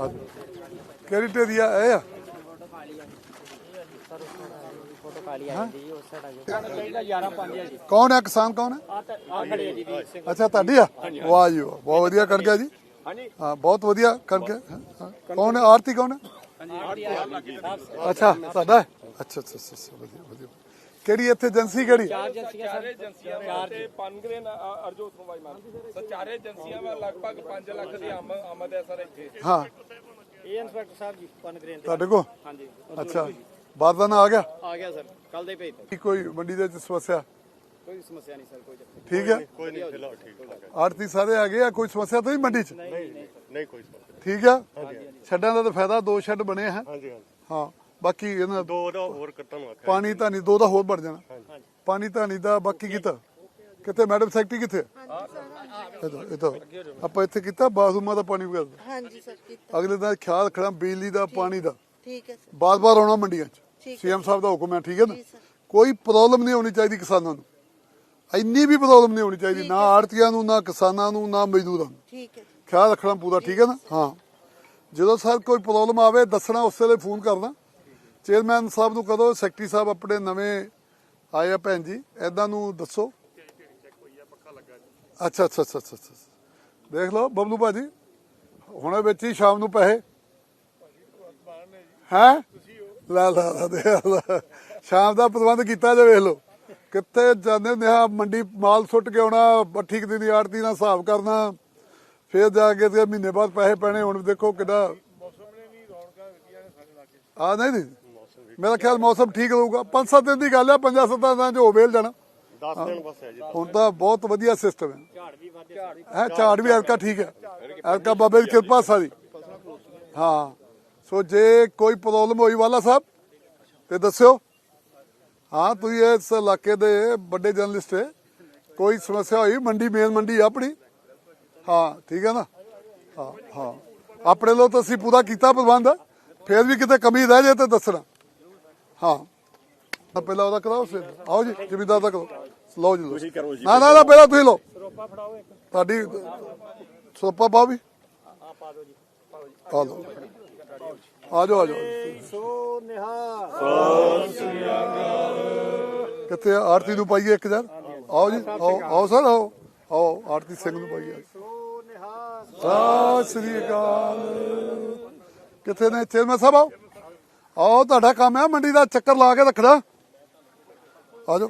ਆ ਜਾਓ। ਕਿਹੜੀ ਢੇਰੀ ਆ? ਇਹ ਆ? ਫੋਟੋ ਕਾਲੀ ਆ ਜਾਂਦੀ ਜੀ ਉਸ ਸਾਈਡ ਆ ਜਾਓ ਚਾਹੀਦਾ 11 5 ਹੈ। ਜੀ ਕੌਣ ਹੈ ਕਿਸਾਨ ਕੌਣ ਹੈ ਆ ਤਾਂ ਆ ਖੜੀ ਹੈ ਜੀ ਵੀਰ ਸਿੰਘ। ਅੱਛਾ ਤੁਹਾਡੀ ਆ? ਵਾਹ ਜੀ ਵਾਹ ਬਹੁਤ ਵਧੀਆ ਕਣਕ ਹੈ ਜੀ। ਹਾਂਜੀ। ਹਾਂ ਬਹੁਤ ਵਧੀਆ ਕਣਕ ਹੈ। ਕੌਣ ਹੈ ਆਰਤੀ ਕੌਣ ਹੈ ਹਾਂਜੀ ਅੱਛਾ ਤੁਹਾਡਾ ਅੱਛਾ ਅੱਛਾ, ਅੱਛਾ ਵਧੀਆ ਵਧੀਆ। ਕਿਹੜੀ ਇੱਥੇ ਏਜੰਸੀ ਕਿਹੜੀ? ਚਾਰ ਏਜੰਸੀਆਂ ਸਰ। ਏਜੰਸੀਆਂ ਵਾਂ ਤੇ ਪਨਗਰੇ ਅਰਜੋਤ ਨੂੰ ਵਾਈ ਮਾਰ ਸਚਾਰੇ ਏਜੰਸੀਆਂ ਵਾ ਲਗਭਗ 5 ਲੱਖ ਦੀ ਆਮ- ਆਮਦ ਹੈ ਸਰ ਇੱਥੇ। ਹਾਂ। ਇਹ ਇੰਸਪੈਕਟਰ ਸਾਹਿਬ ਜੀ ਪਨਗਰੇਨ ਤੇ ਤੁਹਾਡੇ ਕੋ ਹਾਂਜੀ। ਅੱਛਾ। ਬਾਰਦਾਨਾ ਆ ਗਿਆ? ਆ ਗਿਆ ਸਰ। ਕੱਲ ਦੇ ਭੇਜ ਕੀ ਕੋਈ ਮੰਡੀ ਦੇ ਵਿੱਚ ਸਮੱਸਿਆ? ਕੋਈ ਸਮੱਸਿਆ ਨਹੀਂ ਸਰ ਕੋਈ ਚੱਕਰ ਠੀਕ ਹੈ। ਕੋਈ ਨਹੀਂ ਫਿਲਹਾਲ ਠੀਕ ਠਾਕ ਹੈ ਆੜਤੀ ਸਾਰੇ ਆ ਗਏ ਆ ਕੋਈ ਸਮੱਸਿਆ ਤਾਂ ਨਹੀਂ ਮੰਡੀ 'ਚ? ਨਹੀਂ ਕੋਈ ਸਮੱਸਿਆ ਠੀਕ ਆ? ਛੱਡਾਂ ਦਾ ਤਾਂ ਫਾਇਦਾ ਦੋ ਛੱਡ ਬਣੇ ਆ। ਹਾਂਜੀ ਹਾਂਜੀ। ਹਾਂ। ਬਾਕੀ ਇਹਨਾਂ ਦੋ ਦਾ ਹੋਰ ਕੱਟਣ ਨੂੰ ਆਖਿਆ ਪਾਣੀ ਧਾਨੀ ਦੋ ਦਾ ਹੋਰ ਵੱਧ ਜਾਣਾ। ਪਾਣੀ ਧਾਨੀ ਦਾ ਬਾਕੀ ਕੀਤਾ। ਕਿੱਥੇ? ਮੈਡਮ ਸੈਕਟਰੀ ਕਿੱਥੇ? ਇਹ ਤਾਂ ਇਹ ਤਾਂ। ਆਪਾਂ ਇੱਥੇ ਕੀਤਾ ਬਾਥਰੂਮਾਂ ਦਾ ਪਾਣੀ ਵਗੈਰਾ? ਦਾ। ਹਾਂਜੀ ਸਰ ਕੀਤਾ। ਅਗਲੇ ਦਾ ਖਿਆਲ ਰੱਖਣਾ ਬਿਜਲੀ ਦਾ ਪਾਣੀ ਦਾ। ਠੀਕ ਹੈ ਸਰ। ਬਾਰ-ਬਾਰ ਆਉਣਾ ਮੰਡੀਆਂ 'ਚ। ਸੀਐਮ ਸਾਹਿਬ ਦਾ ਹੁਕਮ ਹੈ ਠੀਕ ਹੈ ਨਾ। ਕੋਈ ਪ੍ਰੋਬਲਮ ਨਹੀਂ ਹੋਣੀ ਚਾਹੀਦੀ ਕਿਸਾਨਾਂ ਨੂੰ। ਇੰਨੀ ਵੀ ਪ੍ਰੋਬਲਮ ਨਹੀਂ ਹੋਣੀ ਚਾਹੀਦੀ ਨਾ ਆੜਤੀਆਂ ਨੂੰ ਨਾ ਕਿਸਾਨਾਂ ਨੂੰ ਨਾ ਮਜ਼ਦੂਰਾਂ ਨੂੰ। ਠੀਕ ਹੈ। ਖਿਆਲ ਰੱਖਣਾ ਪੂਰਾ ਠੀਕ ਹੈ ਨਾ? ਹਾਂ। ਜਦੋਂ ਸਰ ਕੋਈ ਪ੍ਰੋਬਲਮ ਆਵੇ ਦੱਸਣਾ ਉਸ ਵੇਲੇ ਫੋਨ ਕਰਨਾ। ਚੇਅਰਮੈਨ ਸਾਹਿਬ ਨੂੰ ਕਹੋ ਸੈਕਟਰੀ ਸਾਹਿਬ ਆਪਣੇ ਨਵੇਂ ਆਏ ਆ ਭੈਣ ਜੀ? ਐਦਾਂ ਨੂੰ ਦੱਸੋ। ਅੱਛਾ ਅੱਛਾ ਅੱਛਾ ਅੱਛਾ। ਦੇਖ ਲਓ ਬਬਲੂ ਭਾਜੀ ਹੁਣੇ ਵਿੱਚ ਹੀ ਸ਼ਾਮ ਨੂੰ ਪੈਸੇ। ਹੈ? ਲੈ ਲੈ ਲੈ ਦੇਖ ਲੈ। ਸ਼ਾਮ ਦਾ ਪ੍ਰਬੰਧ ਕੀਤਾ ਜੇ ਵੇਖ ਲਓ। ਕਿੱਥੇ ਜਾਂਦੇ ਹੁੰਦੇ ਆ ਮੰਡੀ ਮਾਲ ਸੁੱਟ ਕੇ ਆਉਣਾ ਬੱਠੀ ਦੀ ਆੜਤੀ ਨਾਲ ਹਿਸਾਬ ਕਰਨਾ। ਫਿਰ ਜਾ ਕੇ ਤੇ ਮਹੀਨੇ ਬਾਅਦ ਪੈਸੇ ਪੈਣੇ ਹੁਣ ਦੇਖੋ ਕਿੱਡਾ ਆ ਨਹੀਂ ਨਹੀਂ। ਮੇਰਾ ਖਿਆਲ ਮੌਸਮ ਠੀਕ ਰਹੂਗਾ। ਪੰਜ ਸੱਤ ਦਿਨ ਦੀ ਗੱਲ ਹੈ ਪੰਜਾਂ ਸੱਤਾਂ ਦਿਨਾਂ ਚ ਹੋ ਵੇਲ ਜਾਣਾ। 10 ਦਿਨ ਬਸ ਹੈ ਜੀ। ਹੁਣ ਤਾਂ ਬਹੁਤ ਵਧੀਆ ਸਿਸਟਮ ਹੈ। ਝਾੜ ਵੀ ਵੱਧ ਝਾੜ ਹੈ ਝਾੜ ਵੀ ਐਲਕਾ ਠੀਕ ਹੈ। ਐਲਕਾ ਬਾਬੇ ਦੀ ਕਿਰਪਾ ਸਾਰੀ। ਹਾਂ। ਸੋ ਜੇ ਕੋਈ ਪ੍ਰੋਬਲਮ ਹੋਈ ਵਾਲਾ ਸਾਹਿਬ ਤੇ ਦੱਸਿਓ। ਹਾਂ ਤੁਸੀਂ ਇਸ ਇਲਾਕੇ ਦੇ ਵੱਡੇ ਜਰਨਲਿਸਟ ਹੈ। ਕੋਈ ਸਮੱਸਿਆ ਹੋਈ ਮੰਡੀ ਮੇਨ ਮੰਡੀ ਆਪਣੀ? ਹਾਂ ਠੀਕ ਹੈ ਨਾ? ਹਾਂ ਹਾਂ। ਆਪਣੇ ਲੋ ਤਾਂ ਅਸੀਂ ਪੂਰਾ ਕੀਤਾ ਪ੍ਰਬੰਧ। ਫੇਰ ਵੀ ਕਿਤੇ ਕਮੀ ਰਹਿ ਜਾਏ ਤਾਂ ਦੱਸਣਾ। ਹਾਂ। ਤਾਂ ਪਹਿਲਾਂ ਉਹਦਾ ਕਰਾਓ ਫਿਰ। ਆਓ ਜੀ ਜ਼ਿਮੀਦਾਰ ਦਾ ਕਰੋ ਲਓ ਜੀ ਤੁਸੀਂ ਕਰੋ ਜੀ। ਨਾ ਨਾ ਨਾ ਪਹਿਲਾਂ ਤੁਸੀਂ ਲਓ। ਰੋਪਾ ਫੜਾਓ ਇੱਕ। ਤੁਹਾਡੀ ਸੋਪਾ ਪਾਓ ਵੀ। ਆ ਪਾ ਦਿਓ ਜੀ ਆ ਲਓ। ਆ ਜਾਓ ਆ ਜਾਓ। ਸੋ ਨਿਹਾਲ। ਕਿੱਥੇ? ਆਰਤੀ ਨੂੰ ਪਾਈਏ 1000 ਆਓ ਜੀ ਆਓ ਆਓ ਸਰ ਆਓ। ਆਓ ਆਰਤੀ ਸਿੰਘ ਨੂੰ ਪਾਈਏ। ਸੋ ਨਿਹਾਲ। ਸਤਿ ਸ੍ਰੀ ਅਕਾਲ। ਕਿੱਥੇ ਨੇ? ਚੇਅਰਮੈਨ ਸਾਹਿਬ ਆਓ। ਆਓ ਤੁਹਾਡਾ ਕੰਮ ਹੈ ਮੰਡੀ ਦਾ ਚੱਕਰ ਲਾ ਕੇ ਰੱਖਣਾ ਆ ਜਾਓ।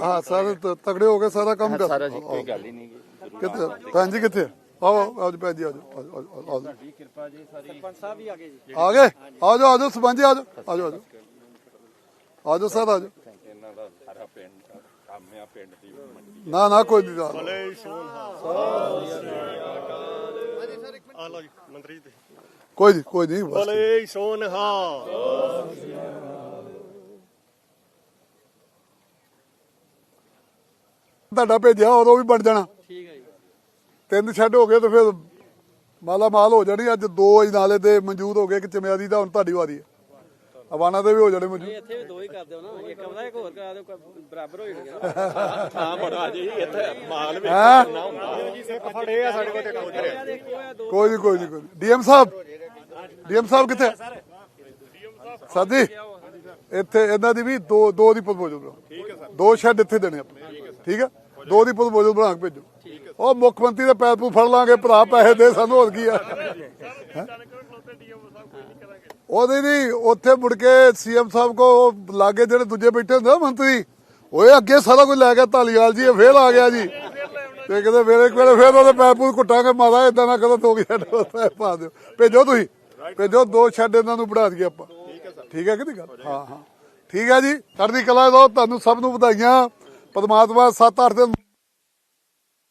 ਹਾਂ ਸਾਰੇ ਤ- ਤਗੜੇ ਹੋ ਗਏ ਸਾਰਾ ਕੰਮ ਕਰ। ਸਾਰਾ ਜੀ ਕੋਈ ਗੱਲ ਹੀ ਨਹੀਂ ਕਿੱਥੇ? ਭੈਣ ਜੀ ਕਿੱਥੇ? ਆਓ ਆਓ ਜੀ ਭੈਣ ਜੀ ਆ ਜਾਓ ਆ ਜਾਓ, ਆ ਜਾਓ ਸਰਪੰਚ ਸਾਹਿਬ ਵੀ ਆ ਗਏ ਜੀ। ਆ ਗਏ? ਆ ਜਾਓ ਆ ਜਾਓ ਆ ਜਾਓ ਆ ਜਾਓ ਆ ਜਾਓ। ਆ ਜਾਓ ਸਰ ਆ ਜਾਓ। ਇਹਨਾਂ ਦਾ ਸਾਰਾ ਪਿੰਡ ਕੰਮ ਆ ਪਿੰਡ ਦੀ ਮੰਡੀ। ਨਾ ਨਾ ਕੋਈ ਨਹੀਂ। ਭਲੇ ਸੋਨ ਹਾਂ ਆ ਲਓ ਜੀ ਮੰਤਰੀ ਜੀ। ਕੋਈ ਨਹੀਂ ਕੋਈ ਨਹੀਂ ਬਸ ਭਲੇ ਸੋਨ ਹਾਂ ਤੁਹਾਡਾ ਭੇਜਿਆ ਉਦੋਂ ਵੀ ਬਣ ਜਾਣਾ। ਠੀਕ ਹੈ ਜੀ। ਤਿੰਨ ਛੱਡ ਹੋ ਗਏ ਤੇ ਫਿਰ ਮਾਲਾ ਮਾਲ ਹੋ ਜਾਣੀ ਅੱਜ ਦੋ ਹੀ ਨਾਲੇ ਦੇ ਮਨਜ਼ੂਰ ਹੋ ਗਏ ਕਿ ਚਮਿਆਦੀ ਦਾ ਹੁਣ ਤੁਹਾਡੀ ਵਾਰੀ ਹੈ। ਅਵਾਨਾ ਦੇ ਵੀ ਹੋ ਜਾਣੇ ਮਨਜ਼ੂਰ ਇੱਥੇ ਵੀ ਦੋ ਹੀ ਕਰ ਦਿਓ ਨਾ ਇੱਕ ਆਉਂਦਾ ਇੱਕ ਹੋਰ ਕਰਾ ਦਿਓ ਬਰਾਬਰ ਹੋ ਜਾਣਗੇ ਹਾਂ ਬੜਾ ਜੀ ਇੱਥੇ ਮਾਲ ਵੀ ਹੈਂ? ਫੜੇ ਆ ਸਾਡੇ ਕੋਲ ਤੇ ਕੋਦਰ ਕੋਈ ਨਹੀਂ ਕੋਈ ਨਹੀਂ। ਡੀਐਮ ਸਾਹਿਬ ਡੀਐਮ ਸਾਹਿਬ ਕਿੱਥੇ? ਸਾਦੀ ਇੱਥੇ ਇਹਨਾਂ ਦੀ ਵੀ ਦੋ ਦੋ ਦੀ ਪ੍ਰਪੋਜ਼ਲ ਬਣਾਓ ਠੀਕ ਹੈ ਸਰ। ਦੋ ਸ਼ੈੱਡ ਇੱਥੇ ਦੇਣੇ ਆਪਾਂ। ਠੀਕ ਹੈ? ਦੋ ਦੀ ਪ੍ਰਪੋਜ਼ਲ ਬਣਾ ਕੇ ਭੇਜੋ। ਉਹ ਮੁੱਖ ਮੰਤਰੀ ਦੇ ਪੈਰ ਪੂ ਫੜ ਲਾਂਗੇ ਭਰਾ ਪੈਸੇ ਦੇ ਸਾਨੂੰ ਹੋਰ ਕੀ ਆ। ਹੈਂ? ਉਹਦੇ ਨਹੀਂ ਉੱਥੇ ਮੁੜ ਕੇ ਸੀਐਮ ਸਾਹਿਬ ਕੋ ਲਾਗੇ ਜਿਹੜੇ ਦੂਜੇ ਬੈਠੇ ਹੁੰਦੇ ਨਾ ਮੰਤਰੀ, ਓਏ ਅੱਗੇ ਸਾਰਾ ਕੁਝ ਲੈ ਗਿਆ ਧਾਲੀਵਾਲ ਜੀ, ਇਹ ਆ ਗਿਆ ਜੀ। ਤੇ ਕਿਤੇ ਵੇਲੇ ਵੇਲੇ ਫੇਰ ਉਹਦੇ ਪੈਰ ਕੁੱਟਾਂਗੇ ਮਾਦਾ ਇਦਾਂ ਨਾ ਕਰੋ, ਦੋ ਛੱਡ ਪਾ ਦਿਓ। ਭੇਜੋ ਤੁਸੀਂ, ਭੇਜੋ, ਦੋ ਛੱਡ ਇਹਨਾਂ ਨੂੰ ਬਣਾ ਦਈਏ ਆਪਾਂ। ਠੀਕ ਹੈ ਕਿ ਨਹੀਂ ਗੱਲ? ਹਾਂ ਹਾਂ। ਠੀਕ ਹੈ ਜੀ, ਚੜ੍ਹਦੀ ਕਲਾ ਦੋ ਤੁਹਾਨੂੰ ਸਭ ਨੂੰ ਵਧਾਈਆਂ। ਪਰਮਾਤਮਾ 7-8 ਦਿਨ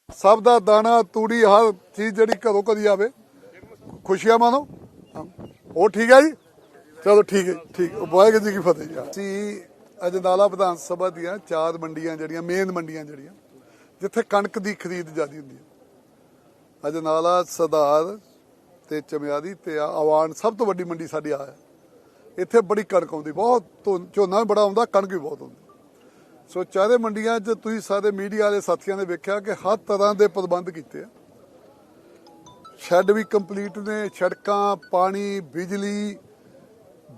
ਸਭ ਦਾ ਦਾਣਾ, ਤੂੜੀ, ਹਰ ਚੀਜ਼ ਜਿਹੜੀ ਘਰੋਂ ਕਦੀ ਆਵੇ ਖੁਸ਼ੀਆਂ ਮਾਨੋ ਉਹ ਠੀਕ ਹੈ ਜੀ? ਚਲੋ ਠੀਕ ਹੈ, ਠੀਕ ਵਾਹਿਗੁਰੂ ਜੀ ਕੀ ਫਤਿਹ ਜੀ। ਅਸੀਂ ਅਜਨਾਲਾ ਵਿਧਾਨ ਸਭਾ ਦੀਆਂ ਚਾਰ ਮੰਡੀਆਂ ਜਿਹੜੀਆਂ, ਮੇਨ ਮੰਡੀਆਂ ਜਿਹੜੀਆਂ, ਜਿੱਥੇ ਕਣਕ ਦੀ ਖਰੀਦ ਜ਼ਿਆਦੀ ਹੁੰਦੀ ਹੈ। ਅਜਨਾਲਾ ਸਦਾਰ ਤੇ ਚਮਿਆਰੀ ਤੇ ਆ- ਆਵਾਨ, ਸਭ ਤੋਂ ਵੱਡੀ ਮੰਡੀ ਸਾਡੀ ਆ ਹੈ। ਇੱਥੇ ਬੜੀ ਕਣਕ ਆਉਂਦੀ, ਬਹੁਤ ਝੋਨਾ ਵੀ ਬੜਾ ਆਉਂਦਾ, ਕਣਕ ਵੀ ਬਹੁਤ ਆਉਂਦੀ। ਸੋ ਚਾਰੇ ਮੰਡੀਆਂ 'ਚ ਤੁਸੀਂ ਸਾਰੇ ਮੀਡੀਆ ਵਾਲੇ ਸਾਥੀਆਂ ਨੇ ਵੇਖਿਆ ਕਿ ਹਰ ਤਰ੍ਹਾਂ ਦੇ ਪ੍ਰਬੰਧ ਕੀਤੇ ਆ। ਸ਼ੈੱਡ ਵੀ ਕੰਪਲੀਟ ਨੇ, ਸੜਕਾਂ, ਪਾਣੀ, ਬਿਜਲੀ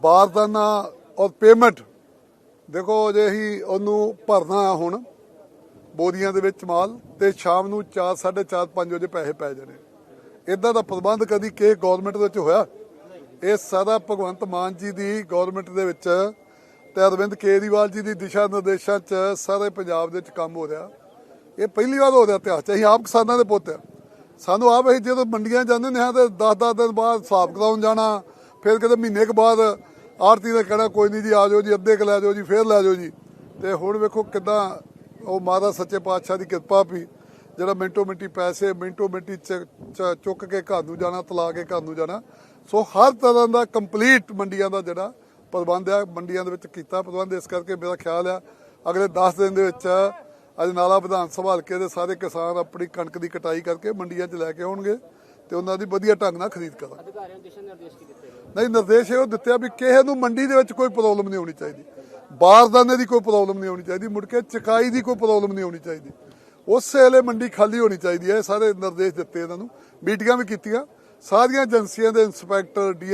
ਬਾਰਦਾਨਾ ਔਰ ਪੇਮੈਂਟ ਦੇਖੋ ਜੇ ਹੀ ਉਹਨੂੰ ਭਰਨਾ ਆ ਹੁਣ, ਬੋਰੀਆਂ ਦੇ ਵਿੱਚ ਮਾਲ, ਤੇ ਸ਼ਾਮ ਨੂੰ 4 4:30 5 ਵਜੇ ਪੈਸੇ ਪੈ ਜਾਣੇ। ਇਦਾਂ ਦਾ ਪ੍ਰਬੰਧ ਕਦੀ ਕਿਸੇ ਗਵਰਨਮੈਂਟ ਦੇ ਵਿੱਚ ਹੋਇਆ? ਇਹ ਸਾਰਾ ਭਗਵੰਤ ਮਾਨ ਜੀ ਦੀ ਗਵਰਨਮੈਂਟ ਦੇ ਵਿੱਚ ਤੇ ਅਰਵਿੰਦ ਕੇਜਰੀਵਾਲ ਜੀ ਦੀ ਦਿਸ਼ਾ ਨਿਰਦੇਸ਼ਾਂ 'ਚ ਸਾਰੇ ਪੰਜਾਬ ਦੇ ਵਿੱਚ ਕੰਮ ਹੋ ਰਿਹਾ। ਇਹ ਪਹਿਲੀ ਵਾਰ ਹੋ ਰਿਹਾ ਇਤਿਹਾਸ 'ਚ। ਅਸੀਂ ਆਪ ਕਿਸਾਨਾਂ ਦੇ ਪੁੱਤ ਆ। ਸਾਨੂੰ ਆਪ ਅਸੀਂ ਜਦੋਂ ਮੰਡੀਆਂ ਜਾਂਦੇ ਨੇ ਹਾਂ ਤੇ 10-10 ਦਿਨ ਬਾਅਦ ਹਿਸਾਬ ਕਰਾਉਣ ਜਾਣਾ ਫਿਰ ਕਿਤੇ ਮਹੀਨੇ ਕੁ ਬਾਅਦ ਆਰਤੀ ਦਾ ਕਹਿਣਾ, ਕੋਈ ਨਹੀਂ ਜੀ, ਆ ਜਾਓ ਜੀ, ਅੱਧੇ ਕੁ ਲੈ ਜਾਓ ਜੀ, ਫਿਰ ਲੈ ਜਾਓ ਜੀ। ਤੇ ਹੁਣ ਵੇਖੋ ਕਿਦਾਂ ਉਹ ਮਾਤਾ ਸੱਚੇ ਪਾਤਸ਼ਾਹ ਦੀ ਕਿਰਪਾ ਵੀ ਜਿਹੜਾ ਮਿੰਟੋ ਮਿੰਟੀ ਪੈਸੇ, ਮਿੰਟੋ ਮਿੰਟੀ ਚੁੱਕ ਕੇ ਘਰ ਨੂੰ ਜਾਣਾ, ਤਲਾ ਕੇ ਘਰ ਨੂੰ ਜਾਣਾ। ਸੋ ਹਰ ਤਰ੍ਹਾਂ ਦਾ ਕੰਪਲੀਟ ਮੰਡੀਆਂ ਦਾ ਜਿਹੜਾ ਪ੍ਰਬੰਧ ਹੈ ਮੰਡੀਆਂ ਦੇ ਵਿੱਚ ਕੀਤਾ ਪ੍ਰਬੰਧ। ਇਸ ਕਰਕੇ ਮੇਰਾ ਖਿਆਲ ਆ, ਅਗਲੇ 10 ਦਿਨ ਦੇ ਵਿੱਚ ਅਜਨਾਲਾ ਵਿਧਾਨ ਸਭਾ ਹਲਕੇ ਦੇ ਸਾਰੇ ਕਿਸਾਨ ਆਪਣੀ ਕਣਕ ਦੀ ਕਟਾਈ ਕਰਕੇ ਮੰਡੀਆਂ 'ਚ ਲੈ ਕੇ ਆਉਣਗੇ ਤੇ ਉਹਨਾਂ ਦੀ ਵਧੀਆ ਢੰਗ ਨਾਲ ਖਰੀਦ ਕਰਾਂਗੇ ਅਧਿਕਾਰੀਆਂ ਨੂੰ ਦਿਸ਼ਾ ਨਿਰਦੇਸ਼ ਕੀ ਦਿੱਤੇ? ਨਹੀਂ, ਨਿਰਦੇਸ਼ ਇਹ ਦਿੱਤੇ ਵੀ ਕਿਸੇ ਨੂੰ ਮੰਡੀ ਦੇ ਵਿੱਚ ਕੋਈ ਪ੍ਰੋਬਲਮ ਨਹੀਂ ਹੋਣੀ ਚਾਹੀਦੀ। ਬਾਰਦਾਨੇ ਦੀ ਕੋਈ ਪ੍ਰੋਬਲਮ ਨਹੀਂ ਹੋਣੀ ਚਾਹੀਦੀ, ਮੁੜ ਕੇ ਚਕਾਈ ਦੀ ਕੋਈ ਪ੍ਰੋਬਲਮ ਨਹੀਂ ਹੋਣੀ ਚਾਹੀਦੀ। ਉਸੇ ਵੇਲੇ ਮੰਡੀ ਖਾਲੀ ਹੋਣੀ ਚਾਹੀਦੀ ਹੈ, ਇਹ ਸਾਰੇ ਨਿਰਦੇਸ਼ ਦਿੱਤੇ ਇਹਨਾਂ ਨੂੰ। ਮੀਟਿੰਗਾਂ ਵੀ ਕੀਤੀਆਂ। ਸਾਰੀਆਂ ਏਜੰਸੀਆਂ ਦੇ ਇੰਸਪੈਕਟਰ ਡੀ